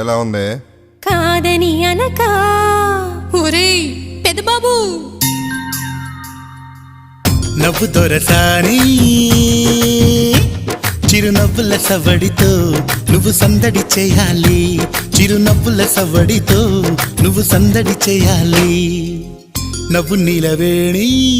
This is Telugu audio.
ఎలా ఉంది? కాదని అనక. ఒరేయ్ బాబు. నవ్వు దొరసాని. చిరునవ్వుల సవడితో నువ్వు సందడి చేయాలి. చిరునవ్వుల సవడితో నువ్వు సందడి చేయాలి. నవ్వు నీలవేణి.